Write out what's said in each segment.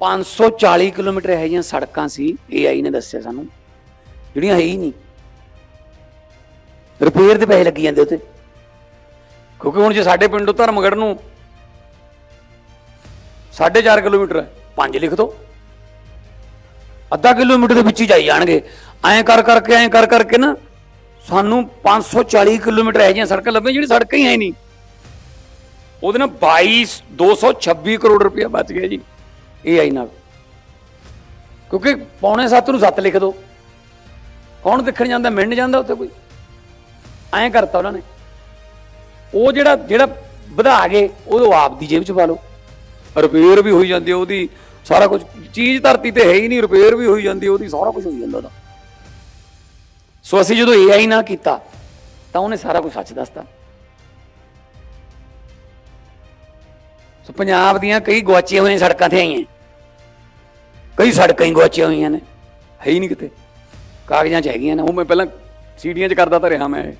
540 kilometre ਇਹ ਜਿਹੀਆਂ ਸੜਕਾਂ ਸੀ ਏਆਈ ਨੇ ਦੱਸਿਆ ਸਾਨੂੰ। ਜਿਹੜੀਆਂ ਹੈ ਹੀ ਨਹੀਂ। ਰਿਪੇਅਰ ਦੇ ਪੈਸੇ ਲੱਗੀ ਜਾਂਦੇ ਉੱਤੇ ਕਿਉਂਕਿ ਹੁਣ ਜੇ ਸਾਡੇ ਪਿੰਡੋਂ ਧਰਮਗੜ ਨੂੰ 4.5 ਕਿਲੋਮੀਟਰ ਹੈ 5 ਲਿਖ ਦੋ। ਅੱਧਾ ਕਿਲੋਮੀਟਰ ਦੇ ਵਿੱਚ ਹੀ ਜਾਈ ਜਾਣਗੇ। ਐਂ ਕਰ ਕਰਕੇ, ਐਂ ਕਰ ਕਰਕੇ ਨਾ ਸਾਨੂੰ 540 ਕਿਲੋਮੀਟਰ ਇਹ ਜਿਹੀਆਂ ਸੜਕਾਂ ਲੱਭੀਆਂ, ਜਿਹੜੀ ਸੜਕਾਂ ਹੀ ਹੈ ਨਹੀਂ। ਉਹਦੇ ਨਾਲ 22 226 ਕਰੋੜ ਰੁਪਇਆ ਬਚ ਗਿਆ ਜੀ। ਏਆਈ ਨਾਲ ਕਿਉਂਕਿ ਪੌਣੇ 7 ਨੂੰ 7 ਲਿਖ ਦੋ। ਕੌਣ ਦੇਖਣ ਜਾਂਦਾ ਮਿਲਣ ਜਾਂਦਾ ਉੱਥੇ ਕੋਈ? ਐਂ ਕਰਤਾ ਉਹਨਾਂ ਨੇ। ਉਹ ਜਿਹੜਾ ਜਿਹੜਾ ਵਧਾ ਗਏ ਉਹ ਆਪ ਦੀ ਜੇਬ ਚ ਪਾ ਲਓ। ਰਿਪੇਅਰ ਵੀ ਹੋਈ ਜਾਂਦੀ ਉਹਦੀ, ਸਾਰਾ ਕੁਝ ਚੀਜ਼ ਧਰਤੀ ਤੇ ਹੈ ਹੀ ਨਹੀਂ, ਰਿਪੇਅਰ ਵੀ ਹੋਈ ਜਾਂਦੀ ਉਹਦੀ, ਸਾਰਾ ਕੁਝ ਹੋਈ ਜਾਂਦਾ ਉਹਦਾ। ਸੋ ਅਸੀਂ ਜਦੋਂ ਏਆਈ ਨਾਲ ਕੀਤਾ, ਤਾਂ ਉਹਨੇ ਸਾਰਾ ਕੁਝ ਸੱਚ ਦੱਸਤਾ। ਸੋ ਪੰਜਾਬ ਦੀਆਂ ਕਈ ਗਵਾਚੀਆਂ ਹੋਈਆਂ ਸੜਕਾਂ ਤੇ ਆਈਆਂ। ਕਈ ਸੜਕਾਂ ਹੀ ਗਵਾਚੀਆਂ ਹੋਈਆਂ ਨੇ। ਹੈ ਹੀ ਨਹੀਂ ਕਿਤੇ। ਕਾਗਜ਼ਾਂ 'ਚ ਹੈਗੀਆਂ ਨੇ। ਉਹ ਮੈਂ ਪਹਿਲਾਂ ਸੀੜੀਆਂ 'ਚ ਕਰਦਾ ਤਾਂ ਰਿਹਾ ਮੈਂ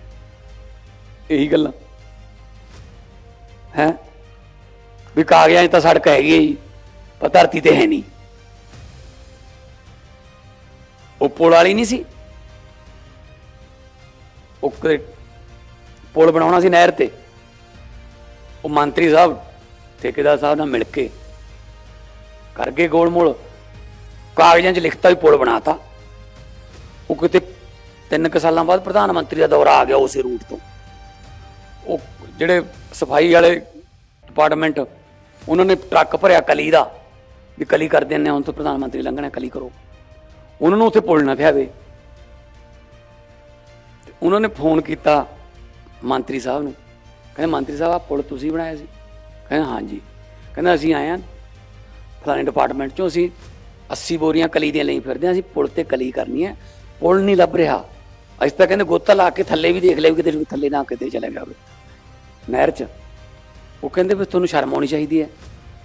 ਇਹੀ। ਗੱਲਾਂ। ਹੈ? ਵੀ ਕਾਗਜ਼ਾਂ 'ਚ ਤਾਂ ਸੜਕ ਹੈਗੀ ਹੈ ਜੀ। ਪਰ ਧਰਤੀ ਤੇ ਹੈ ਨਹੀਂ। ਉਹ ਪੁਲ ਵਾਲੀ ਨਹੀਂ ਸੀ? ਉਹ ਕਦੇ ਪੁਲ ਬਣਾਉਣਾ ਸੀ ਨਹਿਰ ਤੇ। ਉਹ ਮੰਤਰੀ ਸਾਹਿਬ, ਠੇਕੇਦਾਰ ਸਾਹਿਬ ਨਾਲ ਮਿਲ ਕੇ। ਕਰ ਗਏ ਗੋਲਮੋਲ ਕਾਗਜ਼ਾਂ 'ਚ ਲਿਖਤਾ ਵੀ ਪੁਲ ਬਣਾਤਾ। ਉਹ ਕਿਤੇ ਤਿੰਨ ਕੁ ਸਾਲਾਂ ਬਾਅਦ ਪ੍ਰਧਾਨ ਮੰਤਰੀ ਦਾ ਦੌਰਾ ਆ ਗਿਆ ਉਸੇ ਰੂਟ ਤੋਂ। ਉਹ ਜਿਹੜੇ ਸਫ਼ਾਈ ਵਾਲੇ ਡਿਪਾਰਟਮੈਂਟ, ਉਹਨਾਂ ਨੇ ਟਰੱਕ ਭਰਿਆ ਕਲੀ ਦਾ, ਵੀ ਕਲੀ ਕਰ ਦਿੰਨੇ ਹੁਣ ਤੋਂ ਪ੍ਰਧਾਨ ਮੰਤਰੀ ਲੰਘਣਾ ਕਲੀ ਕਰੋ। ਉਹਨਾਂ ਨੂੰ ਉੱਥੇ ਪੁਲ ਨਾ ਪਿਆਵੇ। ਤੇ ਉਹਨਾਂ ਨੇ ਫੋਨ ਕੀਤਾ ਮੰਤਰੀ ਸਾਹਿਬ ਨੂੰ। ਕਹਿੰਦੇ, ਮੰਤਰੀ ਸਾਹਿਬ ਆ ਪੁਲ ਤੁਸੀਂ ਬਣਾਇਆ ਸੀ? ਕਹਿੰਦੇ, ਹਾਂਜੀ। ਕਹਿੰਦਾ, ਅਸੀਂ ਆਏ ਹਾਂ। ਫਲਾਣੇ ਡਿਪਾਰਟਮੈਂਟ ਚੋਂ ਅਸੀਂ 80 ਬੋਰੀਆਂ ਕਲੀ ਦੀਆਂ ਲਈ ਫਿਰਦੇ ਹਾਂ, ਅਸੀਂ ਪੁਲ ਤੇ ਕਲੀ ਕਰਨੀ ਹੈ। ਪੁਲ ਨਹੀਂ ਲੱਭ ਰਿਹਾ। ਅਸੀਂ ਤਾਂ ਕਹਿੰਦੇ ਗੋਤਾ ਲਾ ਕੇ ਥੱਲੇ ਵੀ ਦੇਖ ਲਿਆ ਵੀ ਕਿਤੇ ਵੀ ਥੱਲੇ ਨਾ ਕਿਤੇ ਚਲਾ ਗਿਆ ਹੋਵੇ ਨਹਿਰ 'ਚ। ਉਹ ਕਹਿੰਦੇ ਵੀ ਤੁਹਾਨੂੰ ਸ਼ਰਮ ਆਉਣੀ ਚਾਹੀਦੀ ਹੈ।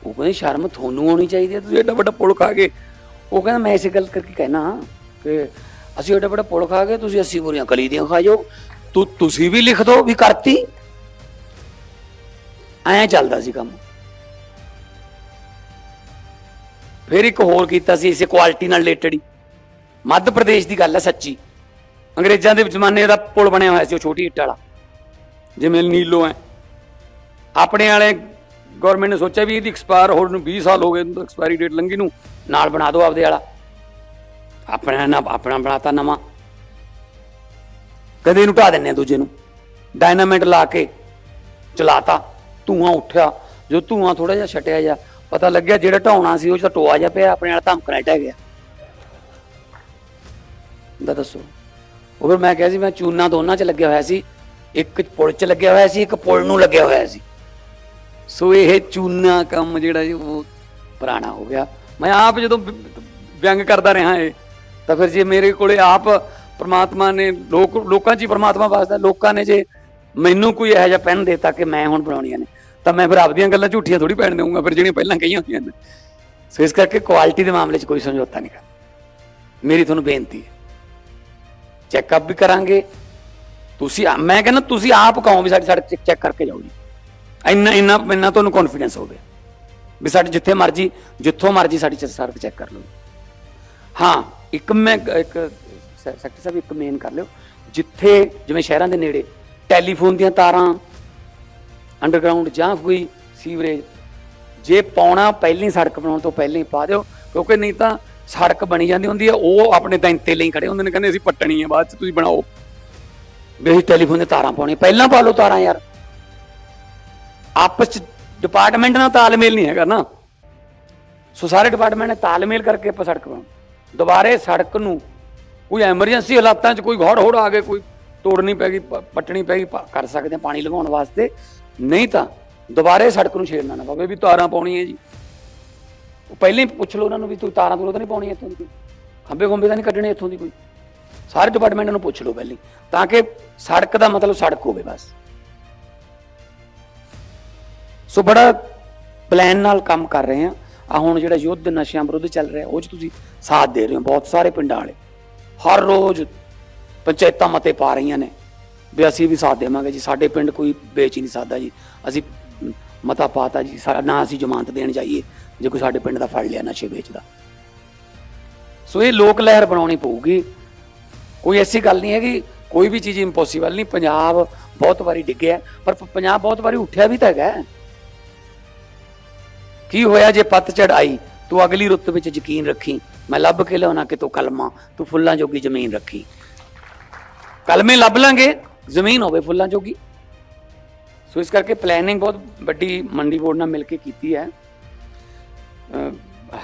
ਉਹ ਕਹਿੰਦੇ ਸ਼ਰਮ ਤੁਹਾਨੂੰ ਆਉਣੀ ਚਾਹੀਦੀ ਹੈ, ਤੁਸੀਂ ਐਡਾ ਵੱਡਾ ਪੁਲ ਖਾ ਗਏ ਉਹ ਕਹਿੰਦਾ ਮੈਂ ਇਸੇ ਗੱਲ ਕਰਕੇ ਕਹਿਣਾ ਕਿ ਅਸੀਂ ਐਡਾ ਵੱਡਾ ਪੁਲ ਖਾ ਗਏ ਤੁਸੀਂ 80 ਬੋਰੀਆਂ ਕਲੀ ਦੀਆਂ ਖਾ ਜਾਓ। ਤੂੰ, ਤੁਸੀਂ ਵੀ ਲਿਖ ਦਿਓ ਵੀ ਕਰਤੀ। ਐਂ ਚੱਲਦਾ ਸੀ ਕੰਮ। ਫਿਰ ਇੱਕ ਹੋਰ ਕੀਤਾ ਸੀ, ਇਸੇ ਕੁਆਲਿਟੀ ਨਾਲ ਰਿਲੇਟਡ ਹੀ। ਮੱਧ ਪ੍ਰਦੇਸ਼ ਦੀ ਗੱਲ ਹੈ ਸੱਚੀ। ਅੰਗਰੇਜ਼ਾਂ ਦੇ ਜ਼ਮਾਨੇ ਦਾ ਪੁਲ ਬਣਿਆ ਹੋਇਆ ਸੀ, ਉਹ ਛੋਟੀ ਇੱਟ ਵਾਲਾ। ਜਿਵੇਂ ਨੀਲੋ ਹੈ। ਆਪਣੇ ਵਾਲੇ ਗਵਰਨਮੈਂਟ ਨੇ ਸੋਚਿਆ ਵੀ ਇਹਦੀ ਐਕਸਪਾਇਰ ਹੋਣ ਨੂੰ 20 ਸਾਲ ਹੋ ਗਏ, ਇਹਨੂੰ ਐਕਸਪਾਇਰੀ ਡੇਟ ਲੰਘੀ ਨੂੰ, ਨਾਲ ਬਣਾ ਦਿਓ ਆਪਦੇ ਵਾਲਾ। ਆਪਣਾ ਨਾ, ਆਪਣਾ ਬਣਾਤਾ ਨਵਾਂ। ਕਦੇ ਇਹਨੂੰ ਢਾ ਦਿੰਨੇ ਆ ਦੂਜੇ ਨੂੰ। ਡਾਇਨਾਮਾਈਟ ਲਾ ਕੇ ਚਲਾਤਾ, ਧੂਆਂ ਉੱਠਿਆ। ਜੋ ਧੂਆਂ ਥੋੜਾ ਜਿਹਾ ਛਟਿਆ ਜਾ ਪਤਾ ਲੱਗਿਆ ਜਿਹੜਾ ਢਾਉਣਾ ਸੀ ਉਹ 'ਚ ਤਾਂ ਟੋਆ ਜਾ ਪਿਆ, ਆਪਣੇ ਵਾਲਾ ਧਮਕਣਾ ਟਹਿ ਗਿਆ। ਦਾ ਦੱਸੋ। ਉਹ ਫਿਰ ਮੈਂ ਕਿਹਾ ਸੀ, ਮੈਂ ਚੂਨਾ ਦੋਨਾਂ 'ਚ ਲੱਗਿਆ ਹੋਇਆ ਸੀ, ਇੱਕ ਪੁਲ 'ਚ ਲੱਗਿਆ ਹੋਇਆ ਸੀ, ਇੱਕ ਪੁਲ ਨੂੰ ਲੱਗਿਆ ਹੋਇਆ ਸੀ। ਸੋ ਇਹ ਚੂਨਾ ਕੰਮ ਜਿਹੜਾ ਜੀ ਉਹ ਪੁਰਾਣਾ ਹੋ ਗਿਆ। ਮੈਂ ਆਪ ਜਦੋਂ ਵਿਅੰਗ ਕਰਦਾ ਰਿਹਾ ਇਹ, ਤਾਂ ਫਿਰ ਜੇ ਮੇਰੇ ਕੋਲੇ ਆਪ ਪ੍ਰਮਾਤਮਾ ਨੇ, ਲੋਕ, ਲੋਕਾਂ 'ਚ ਹੀ ਪ੍ਰਮਾਤਮਾ ਵਸਦਾ, ਲੋਕਾਂ ਨੇ ਜੇ ਮੈਨੂੰ ਕੋਈ ਇਹੋ ਜਿਹਾ ਪੈਨ ਦੇਤਾ ਕਿ ਮੈਂ ਹੁਣ ਬਣਾਉਣੀਆਂ ਨੇ ਤਾਂ ਮੈਂ ਫਿਰ ਆਪਦੀਆਂ ਗੱਲਾਂ ਝੂਠੀਆਂ ਥੋੜੀ ਪੈਣ ਦੇਵਾਂਗਾ ਫਿਰ ਜਿਹੜੀਆਂ ਪਹਿਲਾਂ ਕਹੀਆਂ ਹੋਈਆਂ ਨੇ। ਸੋ ਇਸ ਕਰਕੇ ਕੁਆਲਿਟੀ ਦੇ ਮਾਮਲੇ 'ਚ ਕੋਈ ਸਮਝੌਤਾ ਨਹੀਂ ਕਰਦਾ ਮੇਰੀ ਤੁਹਾਨੂੰ ਬੇਨਤੀ ਹੈ ਚੈੱਕਅਪ ਵੀ ਕਰਾਂਗੇ। ਤੁਸੀਂ ਮੈਂ ਕਹਿੰਦਾ ਤੁਸੀਂ ਆਪ ਕਹੋ ਵੀ ਸਾਡੀ ਸੜਕ ਚੈੱਕ ਕਰਕੇ ਜਾਓ ਜੀ। ਇੰਨਾ ਇੰਨਾ ਇੰਨਾ ਤੁਹਾਨੂੰ ਕੌਨਫੀਡੈਂਸ ਹੋਵੇ ਵੀ ਸਾਡੇ ਜਿੱਥੇ ਮਰਜ਼ੀ, ਜਿੱਥੋਂ ਮਰਜ਼ੀ ਸਾਡੀ ਚ- ਸੜਕ ਚੈੱਕ ਕਰ ਲਓ। ਹਾਂ, ਇੱਕ ਮੈਂ ਇੱਕ ਸੈਕਟਰ ਸਾਹਿਬ, ਇੱਕ ਮੇਨ ਕਰ ਲਿਓ। ਜਿੱਥੇ ਜਿਵੇਂ ਸ਼ਹਿਰਾਂ ਦੇ ਨੇੜੇ ਟੈਲੀਫੋਨ ਦੀਆਂ ਤਾਰਾਂ ਅੰਡਰਗਰਾਉਂਡ ਜਾਂ ਕੋਈ ਸੀਵਰੇਜ ਜੇ ਪਾਉਣਾ ਪਹਿਲੀ ਸੜਕ ਬਣਾਉਣ ਤੋਂ ਪਹਿਲਾਂ ਹੀ ਪਾ ਦਿਓ, ਕਿਉਂਕਿ ਨਹੀਂ ਤਾਂ ਸੜਕ ਬਣੀ ਜਾਂਦੀ ਹੁੰਦੀ ਹੈ ਉਹ ਆਪਣੇ ਦਿਨ ਲਈ ਖੜੇ ਹੁੰਦੇ ਨੇ, ਕਹਿੰਦੇ ਅਸੀਂ ਪੱਟਣੀ ਹੈ ਬਾਅਦ ਚ ਤੁਸੀਂ ਬਣਾਓ। ਵੀ ਅਸੀਂ ਟੈਲੀਫੋਨ ਦੀਆਂ ਤਾਰਾਂ ਪਾਉਣੀਆਂ, ਪਹਿਲਾਂ ਪਾ ਲਓ ਤਾਰਾਂ ਯਾਰ। ਆਪਸ ਚ ਡਿਪਾਰਟਮੈਂਟ ਨਾਲ ਤਾਲਮੇਲ ਨਹੀਂ ਹੈਗਾ ਨਾ। ਸੋ ਸਾਰੇ ਡਿਪਾਰਟਮੈਂਟ ਨੇ ਤਾਲਮੇਲ ਕਰਕੇ ਆਪਾਂ ਸੜਕ ਬਣਾਉਣੀ। ਦੁਬਾਰੇ ਸੜਕ ਨੂੰ ਕੋਈ ਐਮਰਜੈਂਸੀ ਹਾਲਾਤਾਂ 'ਚ ਕੋਈ ਘੋੜ ਹੋੜ ਆ ਗਏ ਕੋਈ ਤੋੜਨੀ ਪੈ ਗਈ ਪੱਟਣੀ ਪੈ ਗਈ ਕਰ ਸਕਦੇ ਹਾਂ ਪਾਣੀ ਲਗਾਉਣ ਵਾਸਤੇ। ਨਹੀਂ ਤਾਂ ਦੁਬਾਰੇ ਸੜਕ ਨੂੰ ਛੇੜਨਾ ਨਾ ਪਵੇ ਵੀ ਤਾਰਾਂ ਪਾਉਣੀਆਂ ਜੀ। ਉਹ ਪਹਿਲਾਂ ਹੀ ਪੁੱਛ ਲਓ ਉਹਨਾਂ ਨੂੰ ਵੀ ਤੂੰ ਤਾਰਾਂ ਤੂੰ ਤਾਂ ਨਹੀਂ ਪਾਉਣੀਆਂ ਇੱਥੋਂ ਦੀ ਕੋਈ। ਖੰਬੇ ਖੰਬੇ ਤਾਂ ਨਹੀਂ ਕੱਢਣੇ ਇੱਥੋਂ ਦੀ ਕੋਈ। ਸਾਰੇ ਡਿਪਾਰਟਮੈਂਟ ਨੂੰ ਪੁੱਛ ਲਓ ਪਹਿਲਾਂ ਤਾਂ ਕਿ ਸੜਕ ਦਾ ਮਤਲਬ ਸੜਕ ਹੋਵੇ ਬਸ। ਸੋ ਬੜਾ ਪਲਾਨ ਨਾਲ ਕੰਮ ਕਰ ਰਹੇ ਆ ਆ ਹੁਣ ਜਿਹੜਾ ਯੁੱਧ ਨਸ਼ਿਆਂ ਵਿਰੁੱਧ ਚੱਲ ਰਿਹਾ, ਉਹ ਚ ਤੁਸੀਂ ਸਾਥ ਦੇ ਰਹੇ ਹੋ। ਬਹੁਤ ਸਾਰੇ ਪਿੰਡਾਂ ਵਾਲੇ ਹਰ ਰੋਜ਼ ਪੰਚਾਇਤਾਂ ਮਤੇ ਪਾ ਰਹੀਆਂ ਨੇ। ਵੀ ਅਸੀਂ ਵੀ ਸਾਥ ਦੇਵਾਂਗੇ ਜੀ, ਸਾਡੇ ਪਿੰਡ ਕੋਈ ਵੇਚ ਹੀ ਨਹੀਂ ਸਕਦਾ ਜੀ। ਅਸੀਂ ਮਤਾ ਪਾਤਾ ਜੀ ਸਾਡਾ ਨਾ ਅਸੀਂ ਜ਼ਮਾਨਤ ਦੇਣ ਜਾਈਏ, ਜੇ ਕੋਈ ਸਾਡੇ ਪਿੰਡ ਦਾ ਫੜ ਲਿਆ ਨਸ਼ੇ ਵੇਚਦਾ। ਸੋ ਇਹ ਲੋਕ ਲਹਿਰ ਬਣਾਉਣੀ ਪਊਗੀ। ਕੋਈ ਐਸੀ ਗੱਲ ਨਹੀਂ ਹੈਗੀ, ਕੋਈ ਵੀ ਚੀਜ਼ ਇੰਪੋਸੀਬਲ ਨਹੀਂ। ਪੰਜਾਬ ਬਹੁਤ ਵਾਰੀ ਡਿੱਗਿਆ, ਪਰ ਪ- ਪੰਜਾਬ ਬਹੁਤ ਵਾਰੀ ਉੱਠਿਆ ਵੀ ਤਾਂ ਹੈਗਾ। ਕੀ ਹੋਇਆ ਜੇ ਪੱਤਝੜ ਆਈ? ਤੂੰ ਅਗਲੀ ਰੁੱਤ ਵਿੱਚ ਯਕੀਨ ਰੱਖੀ। ਮੈਂ ਲੱਭ ਕੇ ਲਿਆਉਣਾ ਕਿ ਤੂੰ ਕਲਮਾ, ਤੂੰ ਫੁੱਲਾਂ ਜੋਗੀ ਜ਼ਮੀਨ ਰੱਖੀ। ਕਲਮੇ ਲੱਭ ਲਾਂਗੇ। ਜ਼ਮੀਨ ਹੋਵੇ ਫੁੱਲਾਂ ਜੋਗੀ। ਸੋ ਇਸ ਕਰਕੇ ਪਲੈਨਿੰਗ ਬਹੁਤ ਵੱਡੀ ਮੰਡੀ ਬੋਰਡ ਨਾਲ ਮਿਲ ਕੇ ਕੀਤੀ ਹੈ।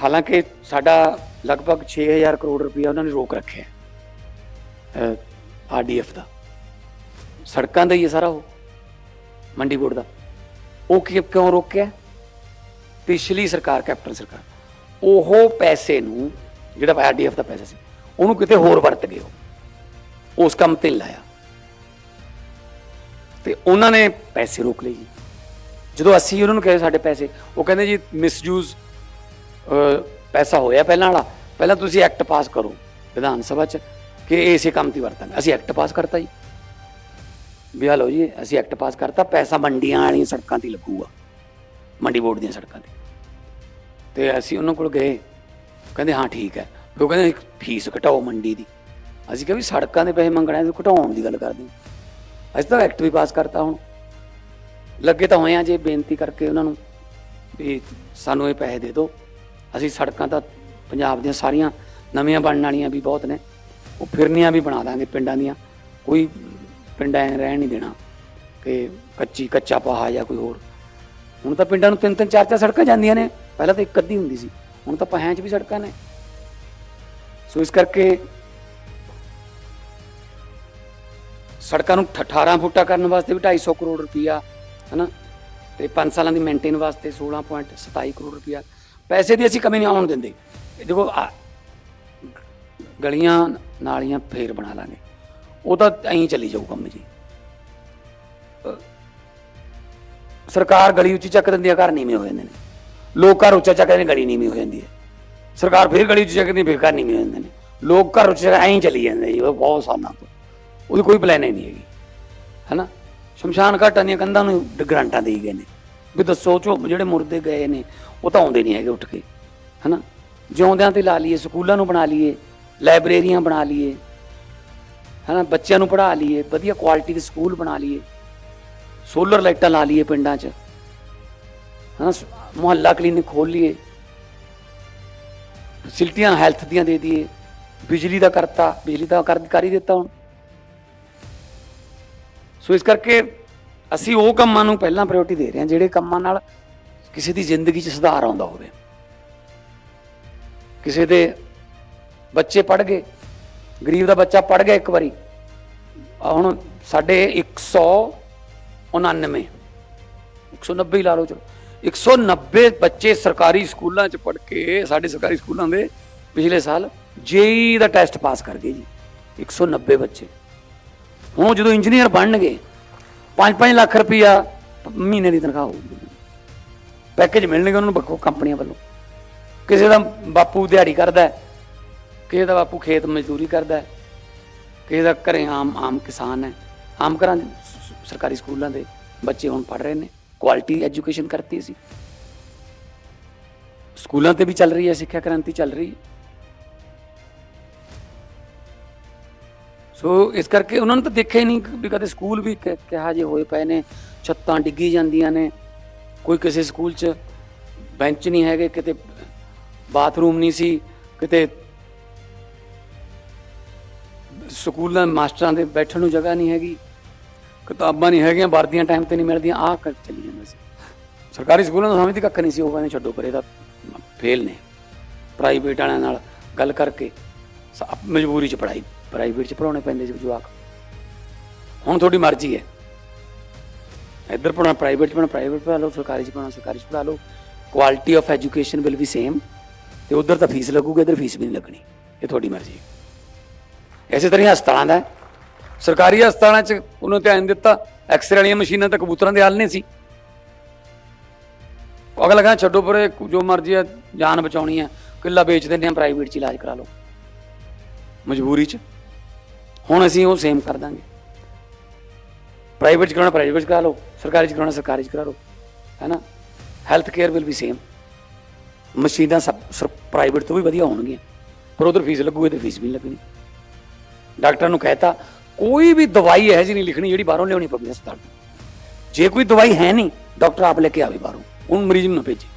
ਹਾਲਾਂਕਿ ਸਾਡਾ ਲਗਭਗ 6000 ਕਰੋੜ ਰੁਪਇਆ ਉਹਨਾਂ ਨੇ ਰੋਕ ਰੱਖਿਆ ਹੈ ਆਰਡੀਐਫ ਦਾ। ਸੜਕਾਂ ਦਾ ਹੀ ਹੈ ਸਾਰਾ ਉਹ, ਮੰਡੀ ਬੋਰਡ ਦਾ। ਉਹ ਕਿਉਂ ਰੋਕਿਆ? ਪਿਛਲੀ ਸਰਕਾਰ, ਕੈਪਟਨ ਸਰਕਾਰ, ਉਹ ਪੈਸੇ ਨੂੰ, ਜਿਹੜਾ ਆਰਡੀਐਫ ਦਾ ਪੈਸਾ ਸੀ, ਉਹਨੂੰ ਕਿਤੇ ਹੋਰ ਵਰਤ ਗਏ ਉਹ। ਉਸ ਕੰਮ ਤੇ ਨੀ ਲਾਇਆ। ਤੇ ਉਹਨਾਂ ਨੇ ਪੈਸੇ ਰੋਕ ਲਏ ਜੀ। ਜਦੋਂ ਅਸੀਂ ਉਹਨਾਂ ਨੂੰ ਕਹੇ ਸਾਡੇ ਪੈਸੇ, ਉਹ ਕਹਿੰਦੇ ਜੀ ਮਿਸਯੂਜ਼ ਪੈਸਾ ਹੋਇਆ ਪਹਿਲਾਂ ਵਾਲਾ। ਪਹਿਲਾਂ ਤੁਸੀਂ ਐਕਟ ਪਾਸ ਕਰੋ ਵਿਧਾਨ ਸਭਾ 'ਚ ਕਿ ਇਸੇ ਕੰਮ ਤੇ ਵਰਤਾਂਗੇ ਅਸੀਂ ਐਕਟ ਪਾਸ ਕਰਤਾ ਜੀ। ਵੀ ਹਲੋ ਜੀ, ਅਸੀਂ ਐਕਟ ਪਾਸ ਕਰਤਾ, ਪੈਸਾ ਮੰਡੀਆਂ ਵਾਲੀਆਂ ਸੜਕਾਂ ਤੇ ਲੱਗੂਗਾ। ਮੰਡੀ ਬੋਰਡ ਦੀਆਂ ਸੜਕਾਂ ਤੇ। ਤੇ ਅਸੀਂ ਉਹਨਾਂ ਕੋਲ ਗਏ। ਕਹਿੰਦੇ, ਹਾਂ, ਠੀਕ ਹੈ। ਉਹ ਕਹਿੰਦੇ, ਫੀਸ ਘਟਾਓ ਮੰਡੀ ਦੀ। ਅਸੀਂ ਕਿਹਾ ਵੀ ਸੜਕਾਂ ਦੇ ਪੈਸੇ ਮੰਗਣਾ ਤੇ ਘਟਾਉਣ ਦੀ ਗੱਲ ਕਰਦੇ ਹਾਂ। ਅਸੀਂ ਤਾਂ ਐਕਟ ਵੀ ਪਾਸ ਕਰਤਾ ਹੁਣ। ਲੱਗੇ ਤਾਂ ਹੋਏ ਆ ਜੇ ਬੇਨਤੀ ਕਰਕੇ ਉਹਨਾਂ ਨੂੰ ਵੀ ਸਾਨੂੰ ਇਹ ਪੈਸੇ ਦੇ ਦਿਓ। ਅਸੀਂ ਸੜਕਾਂ ਤਾਂ ਪੰਜਾਬ ਦੀਆਂ ਸਾਰੀਆਂ ਨਵੀਆਂ ਬਣਨ ਵਾਲੀਆਂ ਵੀ ਬਹੁਤ ਨੇ। ਉਹ ਫਿਰਨੀਆਂ ਵੀ ਬਣਾ ਦਾਂਗੇ ਪਿੰਡਾਂ ਦੀਆਂ। ਕੋਈ ਪਿੰਡ ਐ ਰਹਿਣ ਨਹੀਂ ਦੇਣਾ ਕਿ ਕੱਚੀ, ਕੱਚਾ ਪਹਾ ਜਾਂ ਕੋਈ ਹੋਰ। ਹੁਣ ਤਾਂ ਪਿੰਡਾਂ ਨੂੰ ਤਿੰਨ ਤਿੰਨ, ਚਾਰ ਚਾਰ ਸੜਕਾਂ ਜਾਂਦੀਆਂ ਨੇ। ਪਹਿਲਾਂ ਤਾਂ ਇੱਕ ਅੱਧੀ ਹੁੰਦੀ ਸੀ। ਹੁਣ ਤਾਂ ਪਹਾਂ 'ਚ ਵੀ ਸੜਕਾਂ ਨੇ। ਸੋ ਇਸ ਕਰਕੇ ਸੜਕਾਂ ਨੂੰ 18 ਫੁੱਟਾ ਕਰਨ ਵਾਸਤੇ ਵੀ 250 ਕਰੋੜ ਰੁਪਈਆ, ਹਨਾ? ਤੇ 5 ਸਾਲਾਂ ਦੀ ਮੇਨਟੇਨ ਵਾਸਤੇ 16.27 ਕਰੋੜ ਰੁਪਈਆ। ਪੈਸੇ ਦੀ ਅਸੀਂ ਕਮੀ ਨਹੀਂ ਆਉਣ ਦਿੰਦੇ। ਇਹ ਦੇਖੋ, ਆ- ਗਲੀਆਂ, ਨਾਲੀਆਂ ਫੇਰ ਬਣਾ ਲਾਂਗੇ। ਉਹ ਤਾਂ ਐਂ ਚੱਲੀ ਜਾਊ ਕੰਮ ਜੀ। ਸਰਕਾਰ ਗਲੀ ਉੱਚੀ ਚੱਕ ਦਿੰਦੀ ਆ, ਘਰ ਨੀਵੇਂ ਹੋ ਜਾਂਦੇ ਨੇ। ਲੋਕ ਘਰ ਉੱਚਾ ਚੱਕਦੇ ਨੇ, ਗਲੀ ਨੀਵੀਂ ਹੋ ਜਾਂਦੀ ਹੈ। ਸਰਕਾਰ ਫੇਰ ਗਲੀ ਉੱਚੀ ਚੱਕਦੀ, ਫੇਰ ਘਰ ਨੀਵੇਂ ਹੋ ਜਾਂਦੇ ਨੇ। ਲੋਕ ਘਰ ਉੱਚਾ ਐਂ ਹੀ ਚੱਲੀ ਜਾਂਦੇ ਜੀ, ਉਹ ਬਹੁਤ ਸਾਲਾਂ ਤੋਂ। ਉਹਦੀ ਕੋਈ ਪਲੈਨਿੰਗ ਨਹੀਂ ਹੈਗੀ। ਹੈਨਾ? ਸ਼ਮਸ਼ਾਨ ਘਾਟਾਂ ਦੀਆਂ ਕੰਧਾਂ ਨੂੰ ਗਰੰਟਾਂ ਦੇਈ ਗਏ ਨੇ। ਵੀ ਦੱਸੋ ਚੋ ਜਿਹੜੇ ਮੁਰਦੇ ਗਏ ਨੇ, ਉਹ ਤਾਂ ਆਉਂਦੇ ਨਹੀਂ ਹੈਗੇ ਉੱਠ ਕੇ। ਹੈਨਾ? ਜਿਉਂਦਿਆਂ ਤੇ ਲਾ ਲਈਏ, ਸਕੂਲਾਂ ਨੂੰ ਬਣਾ ਲਈਏ, ਲਾਇਬ੍ਰੇਰੀਆਂ ਬਣਾ ਲਈਏ। ਹੈਨਾ? ਬੱਚਿਆਂ ਨੂੰ ਪੜ੍ਹਾ ਲਈਏ, ਵਧੀਆ ਕੁਆਲਿਟੀ ਦੇ ਸਕੂਲ ਬਣਾ ਲਈਏ। ਸੋਲਰ ਲਾਈਟਾਂ ਲਾ ਲਈਏ ਪਿੰਡਾਂ 'ਚ। ਹੈਨਾ? ਮੁਹੱਲਾ ਕਲੀਨਿਕ ਖੋਲ ਲਈਏ। ਫੈਸਿਲਿਟੀਆਂ ਹੈਲਥ ਦੀਆਂ ਦੇ ਦਈਏ। ਬਿਜਲੀ ਦਾ ਕਰਤਾ, ਬਿਜਲੀ ਦਾ ਕਰ ਹੀ ਦਿੱਤਾ ਹੁਣ। ਸੋ ਇਸ ਕਰਕੇ ਅਸੀਂ ਉਹ ਕੰਮਾਂ ਨੂੰ ਪਹਿਲਾਂ ਪ੍ਰਾਇੋਰਟੀ ਦੇ ਰਹੇ ਹਾਂ, ਜਿਹੜੇ ਕੰਮਾਂ ਨਾਲ ਕਿਸੇ ਦੀ ਜ਼ਿੰਦਗੀ 'ਚ ਸੁਧਾਰ ਆਉਂਦਾ ਹੋਵੇ। ਕਿਸੇ ਦੇ ਬੱਚੇ ਪੜ ਗਏ, ਗਰੀਬ ਦਾ ਬੱਚਾ ਪੜ ਗਿਆ ਇੱਕ ਵਾਰੀ ਹੁਣ ਸਾਡੇ 199 190 ਹੀ ਲਾ ਲਓ ਚਲੋ 190 ਬੱਚੇ ਸਰਕਾਰੀ ਸਕੂਲਾਂ 'ਚ ਪੜ ਕੇ ਸਾਡੇ ਸਰਕਾਰੀ ਸਕੂਲਾਂ ਦੇ ਪਿਛਲੇ ਸਾਲ ਜੇਈ ਦਾ ਟੈਸਟ ਪਾਸ ਕਰ ਗਏ ਜੀ 190 ਬੱਚੇ। ਉਹ ਜਦੋਂ ਇੰਜੀਨੀਅਰ ਬਣਨਗੇ 5-5 ਲੱਖ ਰੁਪਈਆ ਮਹੀਨੇ ਦੀ ਤਨਖਾਹ ਹੋਊਗੀ। ਪੈਕੇਜ ਮਿਲਣਗੇ ਉਹਨਾਂ ਨੂੰ ਬੱਕੋ ਕੰਪਨੀਆਂ ਵੱਲੋਂ। ਕਿਸੇ ਦਾ ਬਾਪੂ ਦਿਹਾੜੀ ਕਰਦਾ ਕਿਸੇ ਦਾ ਬਾਪੂ ਖੇਤ ਮਜ਼ਦੂਰੀ ਕਰਦਾ ਕਿਸੇ ਦਾ ਘਰੇ ਆਮ ਆਮ ਕਿਸਾਨ ਹੈ। ਆਮ ਘਰਾਂ ਦੇ ਸਰਕਾਰੀ ਸਕੂਲਾਂ ਦੇ ਬੱਚੇ ਹੁਣ ਪੜ ਰਹੇ ਨੇ ਕੁਆਲਿਟੀ ਐਜੂਕੇਸ਼ਨ ਕਰਤੀ ਸੀ। ਸਕੂਲਾਂ ਤੇ ਵੀ ਚੱਲ ਰਹੀ ਹੈ, ਸਿੱਖਿਆ ਕ੍ਰਾਂਤੀ ਚੱਲ ਰਹੀ ਹੈ। ਸੋ ਇਸ ਕਰਕੇ ਉਹਨਾਂ ਨੂੰ ਤਾਂ ਦੇਖਿਆ ਹੀ ਨਹੀਂ ਵੀ ਕਦੇ ਸਕੂਲ ਵੀ ਕਿ- ਕਿਹਾ ਜੇ ਹੋਏ ਪਏ ਨੇ, ਛੱਤਾਂ ਡਿੱਗੀ ਜਾਂਦੀਆਂ ਨੇ। ਕੋਈ ਕਿਸੇ ਸਕੂਲ 'ਚ ਬੈਂਚ ਨਹੀਂ ਹੈਗੇ, ਕਿਤੇ ਬਾਥਰੂਮ ਨਹੀਂ ਸੀ, ਕਿਤੇ ਸਕੂਲਾਂ ਮਾਸਟਰਾਂ ਦੇ ਬੈਠਣ ਨੂੰ ਜਗ੍ਹਾ ਨਹੀਂ ਹੈਗੀ। ਕਿਤਾਬਾਂ ਨਹੀਂ ਹੈਗੀਆਂ ਵਰਦੀਆਂ ਟਾਈਮ ਤੇ ਨਹੀਂ ਮਿਲਦੀਆਂ, ਆਹ ਕਰ ਚੱਲੀ ਜਾਂਦਾ ਸੀ। ਸਰਕਾਰੀ ਸਕੂਲਾਂ ਦਾ ਸਮਝਦੀ ਕੱਖ ਨਹੀਂ ਸੀ, ਉਹ ਕਹਿੰਦੇ ਛੱਡੋ ਪਰੇ ਦਾ, ਫੇਲ ਨੇ। ਪ੍ਰਾਈਵੇਟ ਵਾਲਿਆਂ ਨਾਲ ਗੱਲ ਕਰਕੇ, ਸ- ਮਜਬੂਰੀ ਚ ਪੜਾਈ ਪ੍ਰਾਈਵੇਟ ਚ ਪੜਾਉਣੇ ਪੈਂਦੇ ਸੀ ਜਵਾਕ। ਹੁਣ ਤੁਹਾਡੀ ਮਰਜ਼ੀ ਹੈ। ਇੱਧਰ ਪੜਾਉਣਾ ਪ੍ਰਾਈਵੇਟ ਚ ਪੜਾਉਣਾ ਪ੍ਰਾਈਵੇਟ ਪੜ੍ਹਾ ਲਓ, ਸਰਕਾਰੀ ਚ ਪੜਾਉਣਾ ਸਰਕਾਰੀ ਚ ਪੜ੍ਹਾ ਲਓ। Quality of education will be same ਤੇ ਉਧਰ ਤਾਂ ਫੀਸ ਲੱਗੂਗੀ, ਇੱਧਰ ਫੀਸ ਵੀ ਨਹੀਂ ਲੱਗਣੀ। ਇਹ ਤੁਹਾਡੀ ਮਰਜ਼ੀ ਹੈ। ਇਸੇ ਤਰ੍ਹਾਂ ਹਸਪਤਾਲਾਂ ਦਾ ਸਰਕਾਰੀ ਹਸਪਤਾਲਾਂ 'ਚ ਉਹਨੂੰ ਧਿਆਨ ਦਿੱਤਾ ਐਕਸਰੇ ਵਾਲੀਆਂ ਮਸ਼ੀਨਾਂ ਤਾਂ ਕਬੂਤਰਾਂ ਦੇ ਹੱਲ ਨਹੀਂ ਸੀ। ਅਗਲਾ ਕਹਿੰਦਾ, ਛੱਡੋ ਪਰੇ, ਜੋ ਮਰਜ਼ੀ ਹੈ, ਜਾਨ ਬਚਾਉਣੀ ਹੈ, ਕਿੱਲਾ ਵੇਚ ਦਿੰਦੇ ਆ ਪ੍ਰਾਈਵੇਟ 'ਚ ਇਲਾਜ ਕਰਾ ਲਓ। ਮਜਬੂਰੀ 'ਚ। ਹੁਣ ਅਸੀਂ ਉਹ ਸੇਮ ਕਰ ਦਾਂਗੇ। ਪ੍ਰਾਈਵੇਟ 'ਚ ਕਰਾਉਣਾ ਪ੍ਰਾਈਵੇਟ 'ਚ ਕਰਾ ਲਓ, ਸਰਕਾਰੀ 'ਚ ਕਰਾਉਣਾ, ਸਰਕਾਰੀ 'ਚ ਕਰਾ ਲਓ, ਹੈ ਨਾ? Health care will be same ਮਸ਼ੀਨਾਂ ਸਭ ਪ੍ਰਾਈਵੇਟ ਤੋਂ ਵੀ ਵਧੀਆ ਹੋਣਗੀਆਂ। ਪਰ ਉਧਰ ਫੀਸ ਲੱਗੂਗੀ ਤੇ ਫੀਸ ਵੀ ਨਹੀਂ ਲੱਗਣੀ। ਡਾਕਟਰ ਨੂੰ ਕਹਿਤਾ, ਕੋਈ ਵੀ ਦਵਾਈ ਇਹੋ ਜਿਹੀ ਨਹੀਂ ਲਿਖਣੀ ਜਿਹੜੀ ਬਾਹਰੋਂ ਲਿਆਉਣੀ ਪਵੇ ਹਸਪਤਾਲ ਜੇ ਕੋਈ ਦਵਾਈ ਹੈ ਨਹੀਂ, ਡਾਕਟਰ ਆਪ ਲੈ ਕੇ ਆਵੇ ਬਾਹਰੋਂ। ਉਹਨੂੰ ਮਰੀਜ਼ ਨੂੰ ਨਾ ਭੇਜੇ।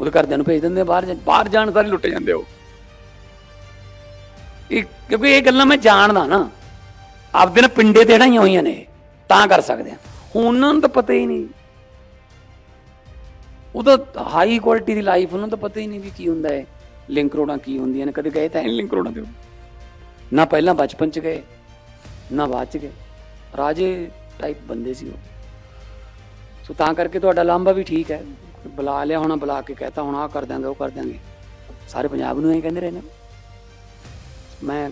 ਉਹਦੇ ਘਰਦਿਆਂ ਨੂੰ ਭੇਜ ਦਿੰਦੇ ਬਾਹਰ ਜਾ- ਬਾਹਰ ਜਾਣ ਸਾਰੇ ਲੁੱਟ ਜਾਂਦੇ ਹੋ ਇਹ ਕਿਉਂਕਿ ਇਹ ਗੱਲਾਂ ਮੈਂ ਜਾਣਦਾ ਨਾ। ਆਪਦੇ ਨਾਲ ਪਿੰਡੇ ਤੇ ਹੀ ਹੋਈਆਂ ਨੇ, ਤਾਂ ਕਰ ਸਕਦੇ ਆ। ਹੁਣ ਉਹਨਾਂ ਨੂੰ ਤਾਂ ਪਤਾ ਹੀ ਨਹੀਂ। ਉਹ ਤਾਂ ਹਾਈ ਕੁਆਲਿਟੀ ਦੀ ਲਾਈਫ ਉਹਨਾਂ ਨੂੰ ਤਾਂ ਪਤਾ ਹੀ ਨਹੀਂ ਵੀ ਕੀ ਹੁੰਦਾ ਹੈ। ਲਿੰਕ ਰੋਡਾਂ ਕੀ ਹੁੰਦੀਆਂ ਨੇ, ਕਦੇ ਗਏ ਤਾਂ ਹੈ ਨਹੀਂ ਲਿੰਕ ਰੋਡਾਂ ਤੇ ਨਾ ਪਹਿਲਾਂ ਬਚਪਨ ਚ ਗਏ, ਨਾ ਬਾਅਦ ਚ ਗਏ। ਰਾਜੇ ਟਾਈਪ ਬੰਦੇ ਸੀ ਉਹ। ਸੋ ਤਾਂ ਕਰਕੇ ਤੁਹਾਡਾ ਲਾਂਭਾ ਵੀ ਠੀਕ ਹੈ। ਬੁਲਾ ਲਿਆ ਹੋਣਾ, ਬੁਲਾ ਕੇ ਕਹਤਾ ਹੁਣ, ਆਹ ਕਰ ਦਾਂਗੇ ਉਹ ਕਰ ਦਾਂਗੇ ਸਾਰੇ ਪੰਜਾਬ ਨੂੰ ਇਹ ਕਹਿੰਦੇ ਰਹੇ ਨੇ। ਮੈਂ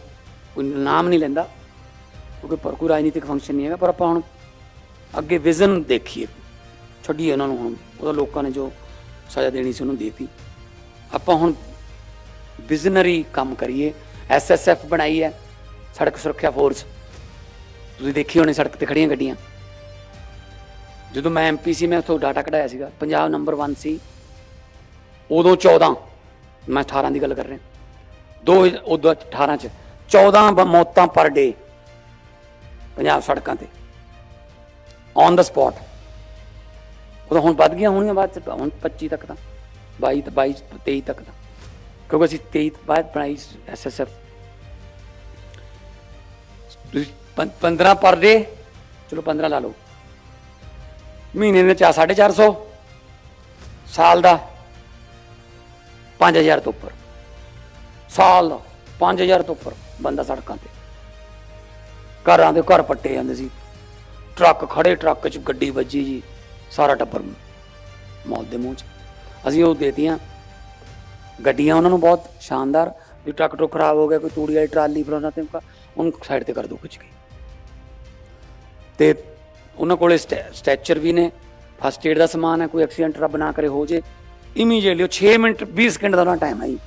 ਕੋਈ ਨਾਮ ਨਹੀਂ ਲੈਂਦਾ, ਕਿਉਂਕਿ ਪਰ ਕੋਈ ਰਾਜਨੀਤਿਕ ਫੰਕਸ਼ਨ ਨਹੀਂ ਹੈਗਾ, ਪਰ ਆਪਾਂ ਹੁਣ ਅੱਗੇ ਵਿਜ਼ਨ ਦੇਖੀਏ। ਛੱਡੀਏ ਉਹਨਾਂ ਨੂੰ ਹੁਣ, ਉਹਦਾ ਲੋਕਾਂ ਨੇ ਜੋ ਸਜ਼ਾ ਦੇਣੀ ਸੀ ਉਹਨੂੰ ਦੇਤੀ। ਆਪਾਂ ਹੁਣ ਵਿਜ਼ਨਰੀ ਕੰਮ ਕਰੀਏ ਐਸਐਸਐਫ ਬਣਾਈ ਹੈ, ਸੜਕ ਸੁਰੱਖਿਆ ਫੋਰਸ ਤੁਸੀਂ ਦੇਖੀ ਹੋਣੀ ਸੜਕ ਤੇ ਖੜੀਆਂ ਗੱਡੀਆਂ। ਜਦੋਂ ਮੈਂ ਐਮਪੀ ਸੀ, ਮੈਂ ਉੱਥੋਂ ਡਾਟਾ ਕਢਾਇਆ ਸੀਗਾ, ਪੰਜਾਬ ਨੰਬਰ 1 ਸੀ। ਉਦੋਂ 14 ਮੈਂ 18 ਦੀ ਗੱਲ ਕਰ ਰਿਹਾ। ਦੋ ਉਦੋਂ 18 ਚ 14 ਮੌਤਾਂ ਪਰ ਡੇ ਪੰਜਾਬ ਸੜਕਾਂ ਤੇ ਔਨ ਦਾ ਸਪੌਟ ਉਹ ਹੁਣ ਵੱਧ ਗਈਆਂ ਹੋਣਗੀਆਂ ਬਾਅਦ ਚ, ਹੁਣ 25 ਤੱਕ ਤਾਂ 22 ਤੇ 22 23 ਤੱਕ ਤਾਂ। ਕਿਉਂਕਿ ਅਸੀਂ 23 ਤੋਂ ਬਾਅਦ ਬਣਾਈ ਐਸਐਸਐਫ ਤੁਸੀਂ 15 ਪਰ ਡੇ ਚਲੋ 15 ਲਾ ਲਓ। ਮਹੀਨੇ ਦੇ ਚਾ 450 ਸਾਲ ਦਾ 5000 ਤੋਂ ਉੱਪਰ। ਸਾਲ ਦਾ 5000 ਤੋਂ ਉੱਪਰ ਬੰਦਾ ਸੜਕਾਂ ਤੇ। ਘਰਾਂ ਦੇ ਘਰ ਪੱਟੇ ਜਾਂਦੇ ਸੀ। ਟਰੱਕ ਖੜੇ, ਟਰੱਕ 'ਚ ਗੱਡੀ ਵੱਜੀ ਜੀ, ਸਾਰਾ ਟੱਬਰ ਮੌਤ ਦੇ ਮੂੰਹ 'ਚ। ਅਸੀਂ ਉਹ ਦੇਤੀਆਂ। ਗੱਡੀਆਂ ਉਹਨਾਂ ਨੂੰ ਬਹੁਤ ਸ਼ਾਨਦਾਰ, ਵੀ ਟਰੱਕ ਟਰੁੱਕ ਖਰਾਬ ਹੋ ਗਿਆ, ਕੋਈ ਤੂੜੀ ਵਾਲੀ ਟਰਾਲੀ ਫਲਾਣਾ ਤੇ ਉਹਨੂੰ ਸਾਈਡ ਤੇ ਕਰ ਦੋ ਕੁਝ ਕੇ। ਤੇ ਉਹਨਾਂ ਕੋਲੇ ਸਟੈ- ਸਟੈਚਰ ਵੀ ਨੇ। ਫਸਟ ਏਡ ਦਾ ਸਮਾਨ ਹੈ, ਕੋਈ ਐਕਸੀਡੈਂਟ ਰੱਬ ਨਾ ਕਰੇ, ਹੋ ਜੇ। ਇਮੀਡੀਏਟਲੀ ਉਹ 6 ਮਿੰਟ 20 ਸਕਿੰਟ ਦਾ ਉਹਨਾਂ ਟਾਈਮ ਹੈ ਜੀ।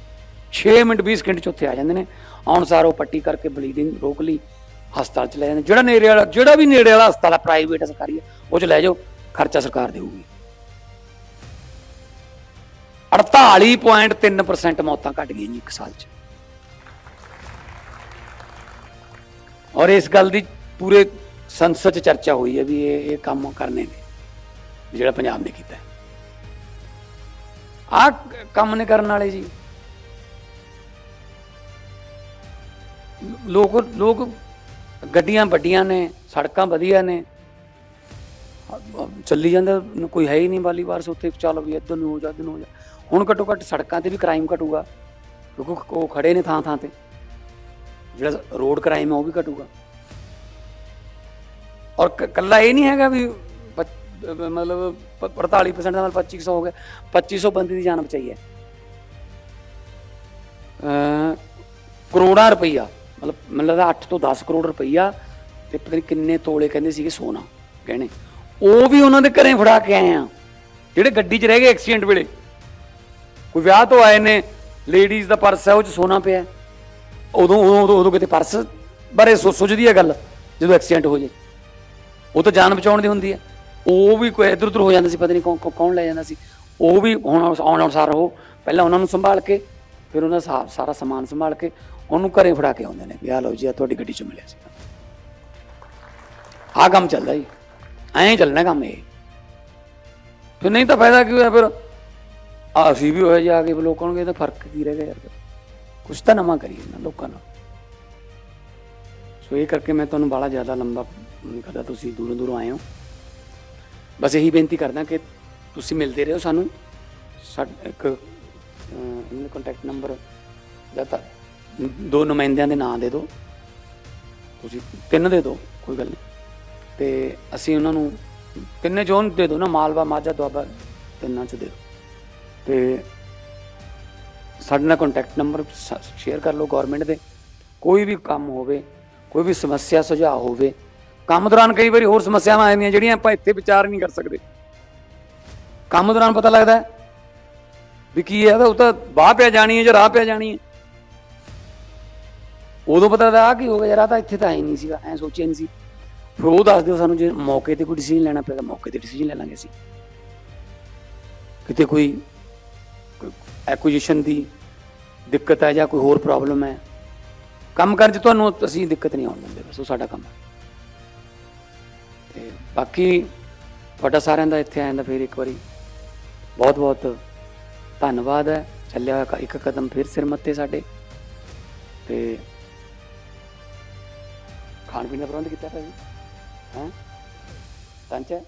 6 ਮਿੰਟ 20 ਸਕਿੰਟ ਚ ਉੱਥੇ ਆ ਜਾਂਦੇ ਨੇ ਆਉਣ ਸਾਰ ਉਹ ਪੱਟੀ ਕਰਕੇ ਬਲੀਡਿੰਗ ਰੋਕ ਲਈ ਹਸਪਤਾਲ ਚ ਲੈ ਜਾਂਦੇ ਜਿਹੜਾ ਨੇੜੇ ਵਾਲਾ ਜਿਹੜਾ ਵੀ ਨੇੜੇ ਵਾਲਾ ਹਸਪਤਾਲ ਹੈ ਪ੍ਰਾਈਵੇਟ ਹੈ ਸਰਕਾਰੀ ਹੈ ਉਹ ਚ ਲੈ ਜਾਓ ਖਰਚਾ ਸਰਕਾਰ ਦੇਊਗੀ 48.3% ਮੌਤਾਂ ਘਟ ਗਈਆਂ ਜੀ ਇੱਕ ਸਾਲ ਚ ਔਰ ਇਸ ਗੱਲ ਦੀ ਪੂਰੇ ਸੰਸਦ ਚ ਚਰਚਾ ਹੋਈ ਹੈ ਵੀ ਇਹ ਇਹ ਕੰਮ ਕਰਨੇ ਨੇ ਵੀ ਜਿਹੜਾ ਪੰਜਾਬ ਨੇ ਕੀਤਾ ਆ ਕੰਮ ਨੇ ਕਰਨ ਵਾਲੇ ਜੀ ਲੋਕ ਲੋਕ ਗੱਡੀਆਂ ਵੱਡੀਆਂ ਨੇ, ਸੜਕਾਂ ਵਧੀਆ ਨੇ। ਚੱਲੀ ਜਾਂਦਾ, ਕੋਈ ਹੈ ਹੀ ਨਹੀਂ ਵਾਲੀ ਵਾਰਸ ਉੱਥੇ, ਚੱਲ ਵੀ ਇੱਧਰ ਨੂੰ ਹੋ ਜਾ, ਇੱਧਰ ਨੂੰ ਹੋ ਜਾ। ਹੁਣ ਘੱਟੋ ਘੱਟ ਸੜਕਾਂ ਤੇ ਵੀ ਕ੍ਰਾਈਮ ਘਟੂਗਾ। ਕਿਉਂਕਿ ਉਹ ਖੜੇ ਨੇ ਥਾਂ ਥਾਂ ਤੇ। ਜਿਹੜਾ ਰੋਡ ਕ੍ਰਾਈਮ ਹੈ ਉਹ ਵੀ ਘਟੂਗਾ। ਔਰ ਕ- ਕੱਲਾ ਇਹ ਨਹੀਂ ਹੈਗਾ ਵੀ ਪੱਚ- ਮਤਲਬ ਪ- 48% ਦਾ ਮਤਲਬ 2500 ਹੋ ਗਿਆ। 2500 ਬੰਦੇ ਦੀ ਜਾਨ ਬਚਾਈ ਹੈ। ਕਰੋੜਾਂ ਰੁਪਈਆ। ਮਤਲਬ ਮੈਨੂੰ ਲੱਗਦਾ 8 ਤੋਂ 10 ਕਰੋੜ ਰੁਪਈਆ ਤੇ ਪਤਾ ਨਹੀਂ ਕਿੰਨੇ ਤੋਲੇ ਕਹਿੰਦੇ ਸੀਗੇ ਸੋਨਾ ਗਹਿਣੇ। ਉਹ ਵੀ ਉਹਨਾਂ ਦੇ ਘਰੇ ਫੜਾ ਕੇ ਆਏ ਆ। ਜਿਹੜੇ ਗੱਡੀ 'ਚ ਰਹਿ ਗਏ ਐਕਸੀਡੈਂਟ ਵੇਲੇ। ਕੋਈ ਵਿਆਹ ਤੋਂ ਆਏ ਨੇ ਲੇਡੀਜ਼ ਦਾ ਪਰਸ ਹੈ, ਉਹ 'ਚ ਸੋਨਾ ਪਿਆ। ਹੈ। ਉਦੋਂ ਉਦੋਂ ਉਦੋਂ ਕਿਤੇ ਪਰਸ ਬਾਰੇ ਸੋ- ਸੁੱਝਦੀ ਹੈ ਗੱਲ, ਜਦੋਂ ਐਕਸੀਡੈਂਟ ਹੋ ਜੇ। ਉਹ ਤਾਂ ਜਾਨ ਬਚਾਉਣ ਦੀ ਹੁੰਦੀ ਹੈ। ਉਹ ਵੀ ਕੋਈ ਇਧਰ ਉਧਰ ਹੋ ਜਾਂਦਾ ਸੀ, ਪਤਾ ਨਹੀਂ ਕੌਣ, ਕੌਣ- ਲੈ ਜਾਂਦਾ ਸੀ। ਉਹ ਵੀ ਹੁਣ ਆਉਣ ਆਉਣ ਸਾਰ ਉਹ ਪਹਿਲਾਂ ਉਹਨਾਂ ਨੂੰ ਸੰਭਾਲ ਕੇ, ਫਿਰ ਉਹਨਾਂ ਦਾ ਸਾ- ਸਾਰਾ ਸਮਾਨ ਸੰਭਾਲ ਕੇ ਉਹਨੂੰ ਘਰੇ ਫੜਾ ਕੇ ਆਉਂਦੇ ਨੇ ਵੀ ਆ ਲਓ ਜੀ ਆ ਤੁਹਾਡੀ ਗੱਡੀ ਚ ਮਿਲਿਆ ਸੀ। ਆਹ ਕੰਮ ਚੱਲਦਾ ਜੀ। ਐਂ ਚੱਲਣਾ ਕੰਮ ਇਹ। ਫਿਰ ਨਹੀਂ ਤਾਂ ਫਾਇਦਾ ਕੀ ਹੋਇਆ ਫਿਰ? ਅਸੀਂ ਵੀ ਹੋਏ ਜਾ ਕੇ ਵੀ ਲੋਕਾਂ ਨੂੰ ਇਹਦਾ ਫ਼ਰਕ ਕੀ ਰਹਿ ਗਿਆ ਯਾਰ। ਕੁਛ ਤਾਂ ਨਵਾਂ ਕਰੀਏ ਨਾ ਲੋਕਾਂ ਨਾਲ। ਸੋ ਇਹ ਕਰਕੇ ਮੈਂ ਤੁਹਾਨੂੰ ਬੜਾ ਜ਼ਿਆਦਾ ਲੰਬਾ ਕਰਦਾ, ਤੁਸੀਂ ਦੂਰੋਂ ਦੂਰੋਂ ਆਏ ਹੋ। ਬਸ ਇਹੀ ਬੇਨਤੀ ਕਰਦਾ ਕਿ ਤੁਸੀਂ ਮਿਲਦੇ ਰਹੋ ਸਾਨੂੰ। ਸਾਡ ਇੱਕ ਇਹਨਾਂ ਕੰਟੈਕਟ ਨੰਬਰ ਜਾਂ ਤਾਂ ਦੋ ਨੁਮਾਇੰਦਿਆਂ ਦੇ ਨਾਂ ਦੇ ਦਿਓ ਤੁਸੀਂ ਤਿੰਨ ਦੇ ਦਿਓ ਕੋਈ ਗੱਲ ਨਹੀਂ। ਤੇ ਅਸੀਂ ਉਹਨਾਂ ਨੂੰ ਤਿੰਨੇ ਜੋਨ ਦੇ ਦਿਓ ਨਾ, ਮਾਲਵਾ, ਮਾਝਾ, ਦੁਆਬਾ, ਤਿੰਨਾਂ ਚ ਦੇ ਦਿਓ ਤੇ ਸਾਡੇ ਨਾਲ ਕੰਟੈਕਟ ਨੰਬਰ ਸ਼ੇਅਰ ਕਰ ਲਓ ਗਵਰਨਮੈਂਟ ਦੇ। ਕੋਈ ਵੀ ਕੰਮ ਹੋਵੇ, ਕੋਈ ਵੀ ਸਮੱਸਿਆ, ਸੁਝਾਅ ਹੋਵੇ, ਕੰਮ ਦੌਰਾਨ ਕਈ ਵਾਰੀ ਹੋਰ ਸਮੱਸਿਆਵਾਂ ਆ ਜਾਂਦੀਆਂ ਜਿਹੜੀਆਂ ਆਪਾਂ ਇੱਥੇ ਵਿਚਾਰ ਨਹੀਂ ਕਰ ਸਕਦੇ। ਕੰਮ ਦੌਰਾਨ ਪਤਾ ਲੱਗਦਾ ਵੀ ਕੀ ਹੈ ਤਾਂ ਉਹ ਤਾਂ ਬਾਹ ਪਿਆ ਜਾਣੀ ਹੈ ਜਾਂ ਰਾਹ ਪਿਆ ਜਾਣੀ ਹੈ। ਉਦੋਂ ਪਤਾ ਲੱਗਦਾ ਕਿ ਹੋ ਗਿਆ ਯਾਰ ਆ ਤਾਂ ਇੱਥੇ ਤਾਂ ਹੈ ਹੀ ਨਹੀਂ ਸੀਗਾ, ਐ ਸੋਚਿਆ ਨਹੀਂ ਸੀ। ਫਿਰ ਉਹ ਦੱਸ ਦਿਓ ਸਾਨੂੰ ਜੇ ਮੌਕੇ ਤੇ ਕੋਈ ਡਿਸੀਜਨ ਲੈਣਾ ਪਿਆ ਤਾਂ ਮੌਕੇ ਤੇ ਡਿਸੀਜਨ ਲੈ ਲਾਂਗੇ ਅਸੀਂ। ਕਿਤੇ ਕੋਈ ਐਕੁਜੀਸ਼ਨ ਦੀ ਦਿੱਕਤ ਹੈ ਜਾਂ ਕੋਈ ਹੋਰ ਪ੍ਰੋਬਲਮ ਹੈ? ਕੰਮ ਕਰਨ 'ਚ ਤੁਹਾਨੂੰ ਅਸੀਂ ਦਿੱਕਤ ਨਹੀਂ ਆਉਣ ਦਿੰਦੇ, ਬਸ ਉਹ ਸਾਡਾ ਕੰਮ ਹੈ। ਤੇ ਬਾਕੀ ਤੁਹਾਡਾ ਸਾਰਿਆਂ ਦਾ ਇੱਥੇ ਆਉਣ ਦਾ ਫਿਰ ਇੱਕ ਵਾਰੀ ਬਹੁਤ ਬਹੁਤ ਧੰਨਵਾਦ ਹੈ। ਚੱਲਿਆ ਹੋਇਆ ਇੱਕ ਕਦਮ ਫਿਰ ਸਿਰ ਮੱਤੇ ਸਾਡੇ। ਤੇ ਖਾਣ ਪੀਣ ਦਾ ਪ੍ਰਬੰਧ ਕੀਤਾ ਭਾਜੀ ਹਾਂ? ਟੰਚ ਹੈ